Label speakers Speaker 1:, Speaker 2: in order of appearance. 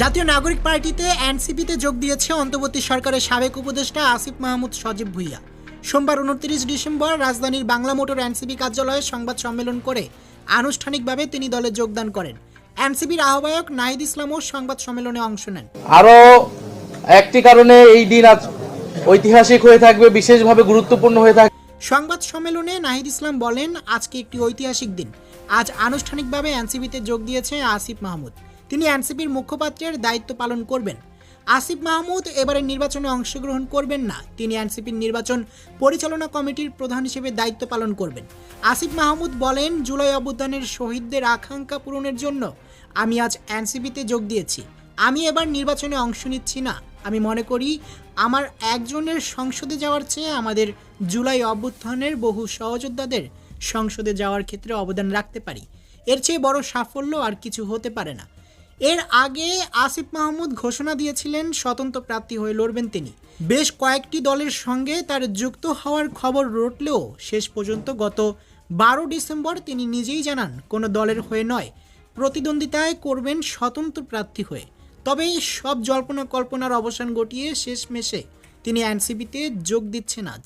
Speaker 1: জাতীয় নাগরিক পার্টিতে এনসিপিতে যোগ দিয়েছে অন্তর্বর্তী সরকারের সাবেক উপদেষ্টা আসিফ মাহমুদ সজীব ভুইয়া। সোমবার উনত্রিশ ডিসেম্বর রাজধানীর বাংলা মোটর এনসিপি কার্যালয়ে সংবাদ সম্মেলন করে আনুষ্ঠানিকভাবে তিনি দলে যোগদান করেন। এনসিপির আহ্বায়ক নাহিদ ইসলামও সংবাদ সম্মেলনে অংশ নেন।
Speaker 2: আরও একটি কারণে এই দিন আজ ঐতিহাসিক হয়ে থাকবে বিশেষভাবে গুরুত্বপূর্ণ হয়ে থাকবে
Speaker 1: সংবাদ সম্মেলনে নাহিদ ইসলাম বলেন আজকে একটি ঐতিহাসিক দিন। আজ আনুষ্ঠানিকভাবে এনসিপিতে যোগ দিয়েছে আসিফ মাহমুদ। তিনি এনসিপির মুখপাত্রের দায়িত্ব পালন করবেন। আসিফ মাহমুদ এবারের নির্বাচনে অংশগ্রহণ করবেন না। তিনি এনসিপির নির্বাচন পরিচালনা কমিটির প্রধান হিসেবে দায়িত্ব পালন করবেন। আসিফ মাহমুদ বলেন, জুলাই অভ্যুত্থানের শহীদদের আকাঙ্ক্ষা পূরণের জন্য আমি আজ এনসিপিতে যোগ দিয়েছি। আমি এবার নির্বাচনে অংশ নিচ্ছি না। আমি মনে করি, আমার একজনের সংসদে যাওয়ার চেয়ে আমাদের জুলাই অভ্যুত্থানের বহু সহযোদ্ধাদের সংসদে যাওয়ার ক্ষেত্রে অবদান রাখতে পারি। এর চেয়ে বড় সাফল্য আর কিছু হতে পারে না। এর আগে আসিফ মাহমুদ ঘোষণা দিয়েছিলেন স্বতন্ত্র প্রার্থী হয়ে লড়বেন তিনি। বেশ কয়েকটি দলের সঙ্গে তার যুক্ত হওয়ার খবর রটলেও শেষ পর্যন্ত গত বারো ডিসেম্বর তিনি নিজেই জানান, কোনো দলের হয়ে নয়, প্রতিদ্বন্দ্বিতায় করবেন স্বতন্ত্র প্রার্থী হয়ে। তবে সব জল্পনা কল্পনার অবসান ঘটিয়ে শেষ মেশে তিনি এনসিপিতে যোগ দিচ্ছেন আজ।